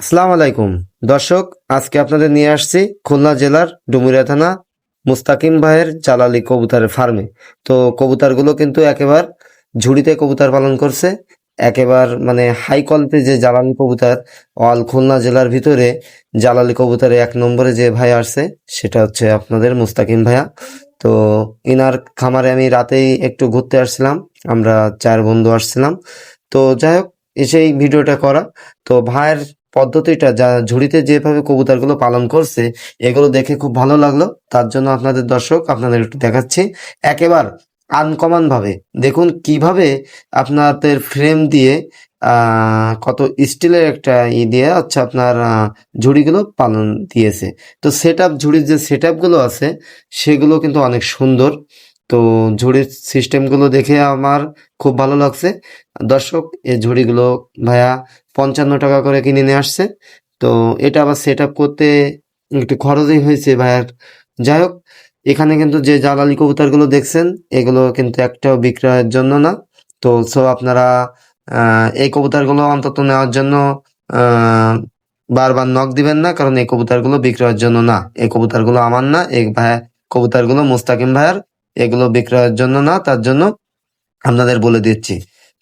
আসসালামু আলাইকুম। দর্শক, আজকে আপনাদের নিয়ে আসছি খুলনা জেলার ডুমুরিয়া থানা মুস্তাকিম ভাইয়ের জালালি কবুতরের ফার্মে। তো কবুতরগুলো কিন্তু একেবার ঝুড়িতে কবুতর পালন করছে। একেবার মানে হাই কোয়ালিটির যে জ্বালানি কবুতর অল খুলনা জেলার ভিতরে জালালি কবুতরে এক নম্বরে যে ভাই আসছে, সেটা হচ্ছে আপনাদের মুস্তাকিম ভাইয়া। তো ইনার খামারে আমি রাতেই একটু ঘুরতে আসছিলাম, আমরা চার বন্ধু আসছিলাম। তো যাই হোক, এসেই ভিডিওটা করা। তো ভাইয়ের পদ্ধতিটা, যা ঝুড়িতে যেভাবে কবুতরগুলো পালন করছে, এগুলো দেখে খুব ভালো লাগল। তার জন্য আপনাদের দর্শক, আপনাদের একটু দেখাচ্ছি। একেবার আনকমন ভাবে, দেখুন কীভাবে আপনাদের ফ্রেম দিয়ে কত স্টিলের একটা ই দিয়ে হচ্ছে আপনার ঝুড়িগুলো পালন দিয়েছে। তো সেট আপ ঝুড়ির যে সেটগুলো আছে, সেগুলো কিন্তু অনেক সুন্দর। তো ঝুড়ির সিস্টেমগুলো দেখে আমার খুব ভালো লাগছে। দর্শক, এই ঝুড়িগুলো ভাইয়া পঞ্চান্ন টাকা করে কিনে নিয়ে আসছে। তো এটা আবার সেট করতে একটু খরচই হয়েছে ভাইয়ার। যাই হোক, এখানে কিন্তু যে জালালি কবুতরগুলো দেখছেন, এগুলো কিন্তু একটাও বিক্রয়ের জন্য না। তো সো আপনারা এই কবুতরগুলো অন্তত নেওয়ার জন্য বারবার নখ দিবেন না, কারণ এই কবুতরগুলো বিক্রয়ের জন্য না। এই কবুতরগুলো আমার না, এই ভাইয়া কবুতরগুলো মুস্তাকিম ভাইয়ার। এগুলো বিক্রয়ের জন্য না, তার জন্য আপনাদের বলে দিচ্ছি।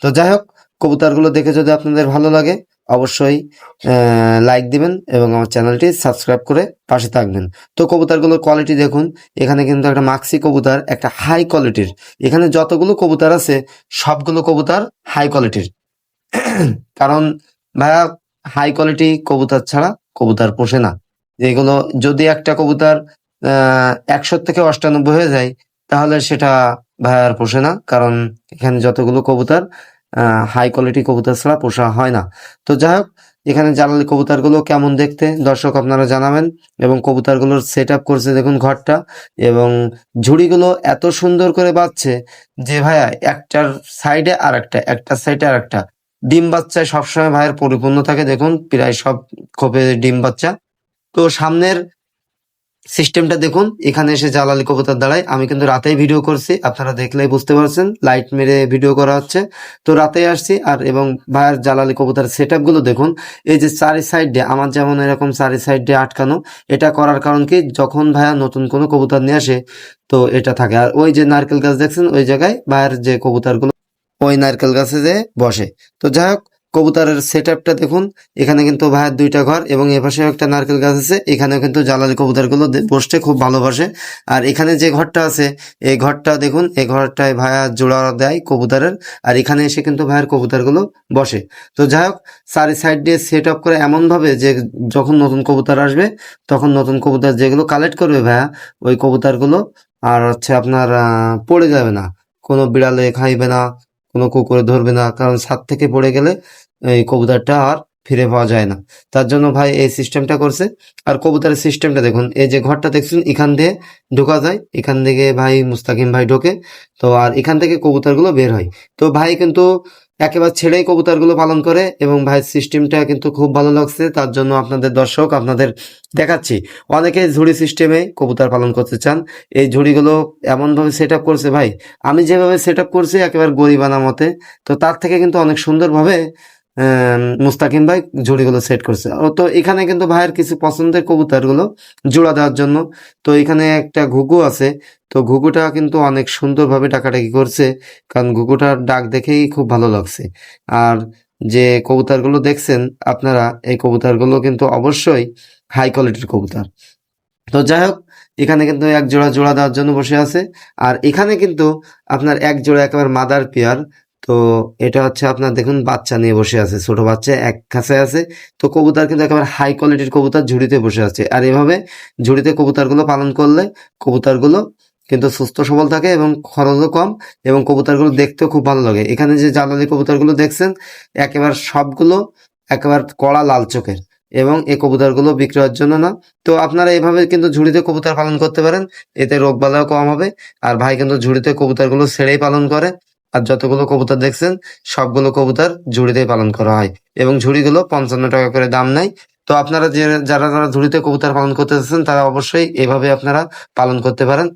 তো যাই হোক, কবুতরগুলো দেখে যদি আপনাদের ভালো লাগে, অবশ্যই লাইক দিবেন এবং আমার চ্যানেলটি সাবস্ক্রাইব করে পাশে থাকবেন। তো কবুতরগুলোর কোয়ালিটি দেখুন, এখানে কিন্তু একটা মাক্সি কবুতর, একটা হাই কোয়ালিটির এখানে যতগুলো কবুতর আছে, সবগুলো কবুতর হাই কোয়ালিটির কারণ ভাইয়া হাই কোয়ালিটি কবুতর ছাড়া কবুতর পোষে না। যেগুলো যদি একটা কবুতর একশো থেকে অষ্টানব্বই হয়ে যায় তাহলে সেটা ভাইয়ার পোষে না, কারণ এখানে যতগুলো কবুতর হাই কোয়ালিটি কবুতর ছাড়া পোষা হয় না। তো যাই হোক, এখানে জালালি কবুতরগুলো কেমন দেখতে, দর্শক আপনারা জানাবেন। এবং কবুতরগুলোর সেট আপ করছে দেখুন ঘরটা, এবং ঝুড়িগুলো এত সুন্দর করে বাঁচছে যে ভাইয়া, একটার সাইডে আর একটা একটার সাইডে আর একটা ডিম বাচ্চায় সবসময় ভাইয়ের পরিপূর্ণ থাকে, দেখুন, প্রায় সব খোপে ডিম বাচ্চা। তো সামনের সিস্টেমটা দেখুন, এখানে এসে জালালি কবুতর দাঁড়ায়। আমি কিন্তু রাতেই ভিডিও করছি, আপনারা দেখলেই বুঝতে পারছেন লাইট মেরে ভিডিও করা হচ্ছে। তো রাতে আসছি, আর এবং ভাইয়ের জালালি কবুতর সেট দেখুন, এই যে চারি সাইডে আমার যেমন এরকম চারি সাইডে আটকানো, এটা করার কারণ কি, যখন ভাইয়া নতুন কোনো কবুতর নিয়ে আসে, তো এটা থাকে। আর ওই যে নারকেল গাছ দেখছেন, ওই জায়গায় ভাইয়ের যে কবুতরগুলো, ওই নারকেল গাছে যে বসে। তো যাই হোক কবুতরের সেট দেখুন। এখানে কিন্তু ভাইয়ের দুইটা ঘর এবং এপাশে একটা নারকেল গাছ আছে। এখানেও কিন্তু জ্বালালি কবুতরগুলো বসতে খুব ভালোবাসে। আর এখানে যে ঘরটা আছে, এই ঘরটা দেখুন, এই ঘরটায় ভাইয়া জোড়া দেয় কবুতরের। আর এখানে এসে কিন্তু ভাইয়ের কবুতরগুলো বসে। তো যাই হোক চারি সাইড দিয়ে সেট আপ করে এমন ভাবে যে যখন নতুন কবুতর আসবে, তখন নতুন কবুতর যেগুলো কালেক্ট করবে ভাইয়া, ওই কবুতরগুলো আর হচ্ছে আপনার পড়ে যাবে না। কোনো বিড়ালে খাইবে না কোনো কুকুরে ধরবে না, কারণ ছাদ থেকে পড়ে গেলে এই কবুতরটা আর ফিরে পাওয়া যায় না। তার জন্য ভাই এই সিস্টেমটা করছে। আর কবুতরের সিস্টেমটা দেখুন, এই যে ঘরটা দেখছেন, এখান দিয়ে ঢোকা যায়, এখান থেকে ভাই মুস্তাকিম ভাই ঢোকে। তো আর এখান থেকে কবুতরগুলো বের হয়। তো ভাই কিন্তু একেবারে ছেড়েই কবুতরগুলো পালন করে এবং ভাই সিস্টেমটা কিন্তু খুব ভালো লাগছে। তার জন্য আপনাদের দর্শক আপনাদের দেখাচ্ছি। অনেকে ঝুড়ি সিস্টেমে কবুতর পালন করতে চান। এই ঝুড়িগুলো এমনভাবে সেট আপ করছে ভাই, আমি যেভাবে সেট আপ করছি একেবারে গরিবানা মতে, তো তার থেকে কিন্তু অনেক সুন্দরভাবে মুস্তাকিম ভাই ঝুড়িগুলো সেট করছে। তো এখানে কিন্তু ভাইয়ের কিছু পছন্দের কবুতরগুলো জোড়া দেওয়ার জন্য। তো এখানে একটা ঘুঘু আছে। তো ঘুঘুটা কিন্তু অনেক সুন্দরভাবে ডাকাডাকি করছে। কারণ ঘুঘুটার ডাক দেখেই খুব ভালো লাগছে। আর যে কবুতরগুলো দেখছেন আপনারা, এই কবুতরগুলো কিন্তু অবশ্যই হাই কোয়ালিটির কবুতর। তো যাই হোক, এখানে কিন্তু এক জোড়া জোড়া দেওয়ার জন্য বসে আছে। আর এখানে কিন্তু আপনার এক জোড়া একেবারে মাদার পেয়ার তো এটা হচ্ছে আপনার দেখুন, বাচ্চা নিয়ে বসে আছে, ছোট বাচ্চা এক কাছে আছে। তো কবুতর কিন্তু একেবারে হাই কোয়ালিটির কবুতর ঝুড়িতে বসে আছে। আর এভাবে ঝুড়িতে কবুতরগুলো পালন করলে কবুতরগুলো কিন্তু সুস্থ, সবল থাকে এবং খরচও কম এবং কবুতরগুলো দেখতেও খুব ভালো লাগে। এখানে যে জালালি কবুতরগুলো দেখছেন, একেবারে সবগুলো একেবারে কড়া লাল চোখের এবং এই কবুতরগুলো বিক্রয়ের জন্য না। তো আপনারা এইভাবে কিন্তু ঝুড়িতে কবুতর পালন করতে পারেন, এতে রোগ বালাও কম হবে। আর ভাই কিন্তু ঝুড়িতে কবুতরগুলো ছেড়েই পালন করে। আর যতগুলো কবুতর দেখছেন, সবগুলো কবুতর ঝুড়িতে পালন করা হয়। এবং ঝুড়িগুলো পঞ্চান্ন টাকা করে দাম নেয়। তো আপনারা যে, যারা যারা ঝুড়িতে কবুতর পালন করতে চাচ্ছেন, তারা অবশ্যই এভাবে আপনারা পালন করতে পারেন।